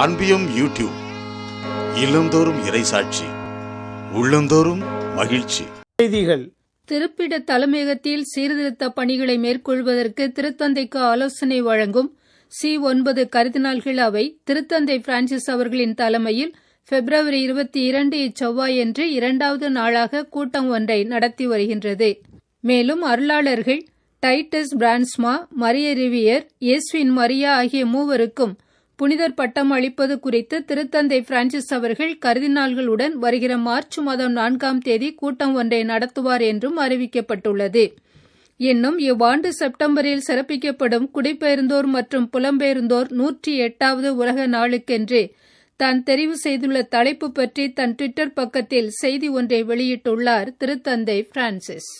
அன்பியும் YouTube இல்லந்தோறும் இறைசாட்சி உள்ளந்தோறும் மகிழ்ச்சி. செய்திகள். திருப்பிட தலைமையகத்தில் சீர்திருத்த பணிகளை மேற்கொள்வதற்கு திருத்தந்தைக்கு ஆலோசனை வழங்கும் சி ஒன்பது கருதினாள்கள் அவை திருத்தந்தை பிரான்சிஸ் அவர்களின் தலைமையில் பிப்ரவரி இருபத்தி இரண்டு இச்செவ்வாயன்று இரண்டாவது நாளாக கூட்டம் ஒன்றை நடத்தி வருகின்றது. மேலும் அருளாளர்கள் டைட்டஸ் பிரான்ஸ்மா மரிய ரிவியர் இயேசுவின் மரியா ஆகிய மூவருக்கும் புனிதர் பட்டம் அளிப்பது குறித்து திருத்தந்தை பிரான்சிஸ் அவர்கள் கருதினால்களுடன் வருகிற மார்ச் மாதம் நான்காம் தேதி கூட்டம் ஒன்றை நடத்துவார் என்றும் அறிவிக்கப்பட்டுள்ளது. இன்னும் இவ்வாண்டு செப்டம்பரில் சிறப்பிக்கப்படும் குடிபெயர்ந்தோர் மற்றும் புலம்பெயர்ந்தோர் நூற்றி எட்டாவது உலக நாளுக்கென்று தான் தெரிவு செய்துள்ள தலைப்பு பற்றி தன் ட்விட்டர் பக்கத்தில் செய்தி ஒன்றை வெளியிட்டுள்ளார் திருத்தந்தை பிரான்சிஸ்.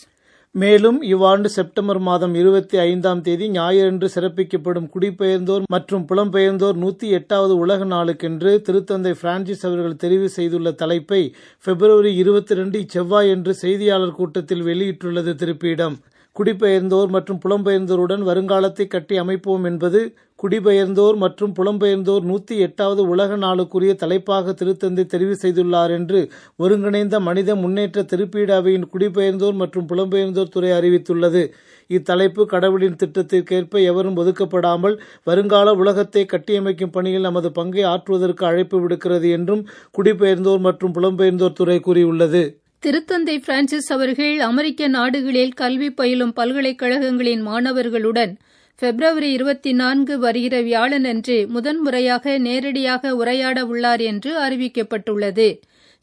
மேலும் இவ்வாண்டு செப்டம்பர் மாதம் இருபத்தி ஐந்தாம் தேதி ஞாயிறன்று சிறப்பிக்கப்படும் குடிபெயர்ந்தோர் மற்றும் புலம்பெயர்ந்தோர் நூத்தி எட்டாவது உலக நாளுக்கென்று திருத்தந்தை பிரான்சிஸ் அவர்கள் தெரிவு செய்துள்ள தலைப்பை பிப்ரவரி இருபத்தி ரெண்டு இச்செவ்வாயன்று செய்தியாளர் கூட்டத்தில் வெளியிட்டுள்ளது திருப்பியிடம் குடிபெயர்ந்தோர் மற்றும் புலம்பெயர்ந்தோருடன் வருங்காலத்தை கட்டி அமைப்போம் என்பது குடிபெயர்ந்தோர் மற்றும் புலம்பெயர்ந்தோர் நூத்தி எட்டாவது உலக நாளுக்குரிய தலைப்பாக திருத்தந்தை தெரிவு செய்துள்ளார் என்று ஒருங்கிணைந்த மனித முன்னேற்ற திருப்பீடு அவையின் குடிபெயர்ந்தோர் மற்றும் புலம்பெயர்ந்தோர் துறை அறிவித்துள்ளது. இத்தலைப்பு கடவுளின் திட்டத்திற்கேற்ப எவரும் ஒதுக்கப்படாமல் வருங்கால உலகத்தை கட்டியமைக்கும் பணியில் நமது பங்கை ஆற்றுவதற்கு அழைப்பு விடுக்கிறது என்றும் குடிபெயர்ந்தோர் மற்றும் புலம்பெயர்ந்தோர் துறை கூறியுள்ளது. திருத்தந்தை பிரான்சிஸ் அவர்கள் அமெரிக்க நாடுகளில் கல்வி பயிலும் பல்கலைக்கழகங்களின் மாணவர்களுடன் பிப்ரவரி இருபத்தி நான்கு வருகிற வியாழனன்று முதன்முறையாக நேரடியாக உரையாட உள்ளார் என்று அறிவிக்கப்பட்டுள்ளது.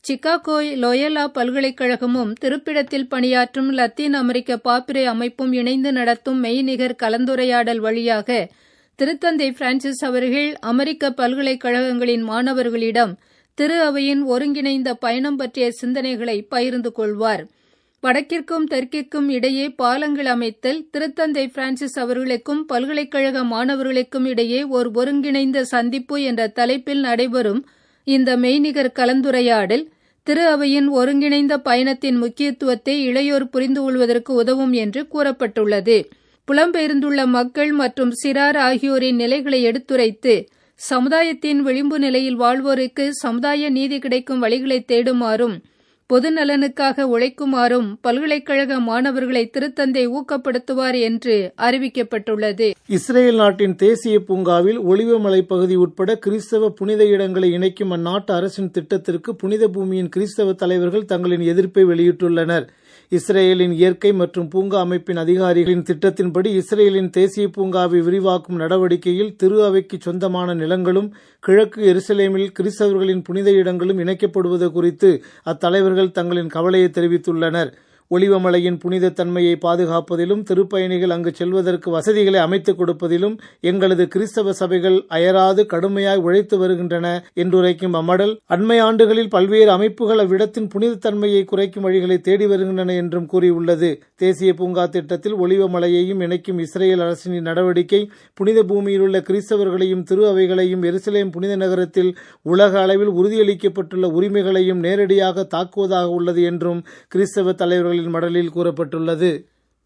சிகாகோ லோயலா பல்கலைக்கழகமும் திருப்பிடத்தில் பணியாற்றும் லத்தீன் அமெரிக்க பாப்பிரை அமைப்பும் இணைந்து நடத்தும் மெய்நிகர் கலந்துரையாடல் வழியாக திருத்தந்தை பிரான்சிஸ் அவர்கள் அமெரிக்க பல்கலைக்கழகங்களின் மாணவர்களிடம் திரு அவையின் ஒருங்கிணைந்த பயணம் பற்றிய சிந்தனைகளை பகிர்ந்து கொள்வார். வடக்கிற்கும் தெற்கிற்கும் இடையே பாலங்கள் அமைத்தல் திருத்தந்தை பிரான்சிஸ் அவர்களுக்கும் பல்கலைக்கழக மாணவர்களுக்கும் இடையே ஒரு ஒருங்கிணைந்த சந்திப்பு என்ற தலைப்பில் நடைபெறும் இந்த மெய்நிகர் கலந்துரையாடல் திரு அவையின் ஒருங்கிணைந்த பயணத்தின் முக்கியத்துவத்தை இளையோர் புரிந்து கொள்வதற்கு உதவும் என்று கூறப்பட்டுள்ளது. புலம்பெயர்ந்துள்ள மக்கள் மற்றும் சிறார் ஆகியோரின் நிலைகளை எடுத்துரைத்து சமுதாயத்தின் விளிம்பு நிலையில் வாழ்வோருக்கு சமுதாய நீதி கிடைக்கும் வழிகளை தேடுமாறும் பொது நலனுக்காக உழைக்குமாறும் பல்கலைக்கழக மாணவர்களை திருத்தந்தை ஊக்கப்படுத்துவார் என்று அறிவிக்கப்பட்டுள்ளது. இஸ்ரேல் நாட்டின் தேசிய பூங்காவில் ஒளிவமலை பகுதி உட்பட கிறிஸ்தவ புனித இடங்களை இணைக்கும் அந்நாட்டு அரசின் திட்டத்திற்கு புனித பூமியின் கிறிஸ்தவ தலைவர்கள் தங்களின் எதிர்ப்பை வெளியிட்டுள்ளனர். இஸ்ரேலின் இயற்கை மற்றும் பூங்கா அமைப்பின் அதிகாரிகளின் திட்டத்தின்படி இஸ்ரேலின் தேசிய பூங்காவை விரிவாக்கும் நடவடிக்கையில் திரு அவைக்கு சொந்தமான நிலங்களும் கிழக்கு எருசலேமில் கிறிஸ்தவர்களின் புனித இடங்களும் இணைக்கப்படுவது குறித்து அத்தலைவர்கள் தங்களின் கவலையை தெரிவித்துள்ளனர். ஒளிவமலையின் புனித தன்மையை பாதுகாப்பதிலும் திருப்பயணிகள் அங்கு செல்வதற்கு வசதிகளை அமைத்துக் கொடுப்பதிலும் எங்களது கிறிஸ்தவ சபைகள் அயராது கடுமையாய் உழைத்து வருகின்றன என்றுரைக்கும் அம்மடல் அண்மை ஆண்டுகளில் பல்வேறு அமைப்புகள் அவ்விடத்தின் புனித தன்மையை குறைக்கும் வழிகளை தேடி வருகின்றன என்றும் கூறியுள்ளது. தேசிய பூங்கா திட்டத்தில் ஒளிவமலையையும் இணைக்கும் இஸ்ரேல் அரசின் நடவடிக்கை புனித பூமியில் உள்ள கிறிஸ்தவர்களையும் திரு அவைகளையும் எருசலேம் புனித நகரத்தில் உலக அளவில் உறுதியளிக்கப்பட்டுள்ள உரிமைகளையும் நேரடியாக தாக்குவதாக உள்ளது என்றும் கிறிஸ்தவ தலைவர்கள் அவர்களின் மடலில் கூறப்பட்டுள்ளது.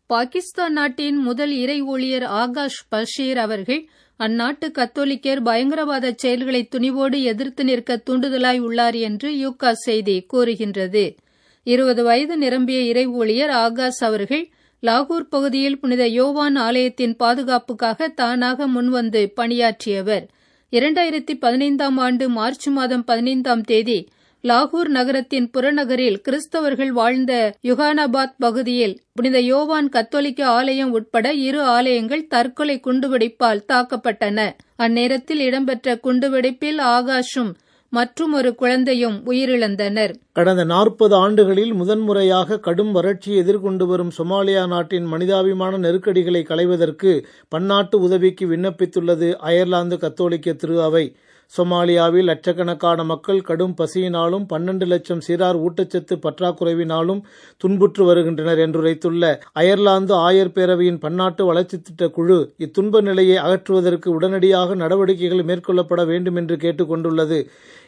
பாகிஸ்தான் நாட்டின் முதல் இறை ஊழியர் ஆகாஷ் பஷீர் அவர்கள் அந்நாட்டு கத்தோலிக்கர் பயங்கரவாத செயல்களை துணிவோடு எதிர்த்து நிற்க தூண்டுதலாய் உள்ளார் என்று யூகா செய்தி கூறுகின்றது. இருபது வயது நிரம்பிய இறை ஊழியர் ஆகாஷ் அவர்கள் லாகூர் பகுதியில் புனித யோவான் ஆலயத்தின் பாதுகாப்புக்காக தானாக முன்வந்து பணியாற்றியவர். இரண்டாயிரத்தி பதினைந்தாம் ஆண்டு மார்ச் மாதம் பதினைந்தாம் தேதி லாகூர் நகரத்தின் புறநகரில் கிறிஸ்தவர்கள் வாழ்ந்த யுகானாபாத் பகுதியில் புனித யோவான் கத்தோலிக்க ஆலயம் உட்பட இரு ஆலயங்கள் தற்கொலை குண்டுவெடிப்பால் தாக்கப்பட்டன. அந்நேரத்தில் இடம்பெற்ற குண்டுவெடிப்பில் ஆகாஷும் மற்றும் ஒரு குழந்தையும் உயிரிழந்தனர். கடந்த நாற்பது ஆண்டுகளில் முதன்முறையாக கடும் வறட்சியை எதிர்கொண்டு வரும் சொமாலியா நாட்டின் மனிதாபிமான நெருக்கடிகளை களைவதற்கு பன்னாட்டு உதவிக்கு விண்ணப்பித்துள்ளது அயர்லாந்து கத்தோலிக்க திரு அவை சொமாலியாவில் லட்சக்கணக்கான மக்கள் கடும் பசியினாலும் பன்னெண்டு லட்சம் சிறார் ஊட்டச்சத்து பற்றாக்குறைவினாலும் துன்புற்று வருகின்றனர் என்றுரைத்துள்ள அயர்லாந்து ஆயர் பேரவையின் பன்னாட்டு வளர்ச்சி திட்ட குழு இத்துன்ப நிலையை அகற்றுவதற்கு உடனடியாக நடவடிக்கைகள் மேற்கொள்ளப்பட வேண்டும் என்று கேட்டுக் கொண்டுள்ளது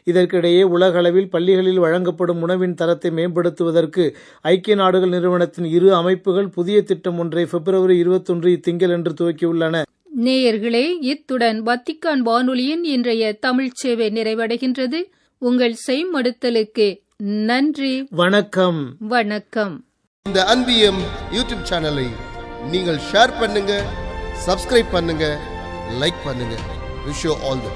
இதற்கிடையே உலக அளவில் பள்ளிகளில் வழங்கப்படும் உணவின் தரத்தை மேம்படுத்துவதற்கு ஐக்கிய நாடுகள் நிறுவனத்தின் இரு அமைப்புகள் புதிய திட்டம் ஒன்றை பிப்ரவரி இருபத்தொன்று இத்திங்களன்று துவக்கியுள்ளன. நேயர்களே இத்துடன் வத்திக்கான் வானொலியின் இன்றைய தமிழ்ச் சேவை நிறைவடைகின்றது. உங்கள் செய்மடுத்தலுக்கு நன்றி. வணக்கம். வணக்கம். இந்த அன்பியம் யூடியூப் சேனலை நீங்கள் ஷேர் பண்ணுங்க சப்ஸ்கிரைப் பண்ணுங்க லைக் பண்ணுங்க. Wish all the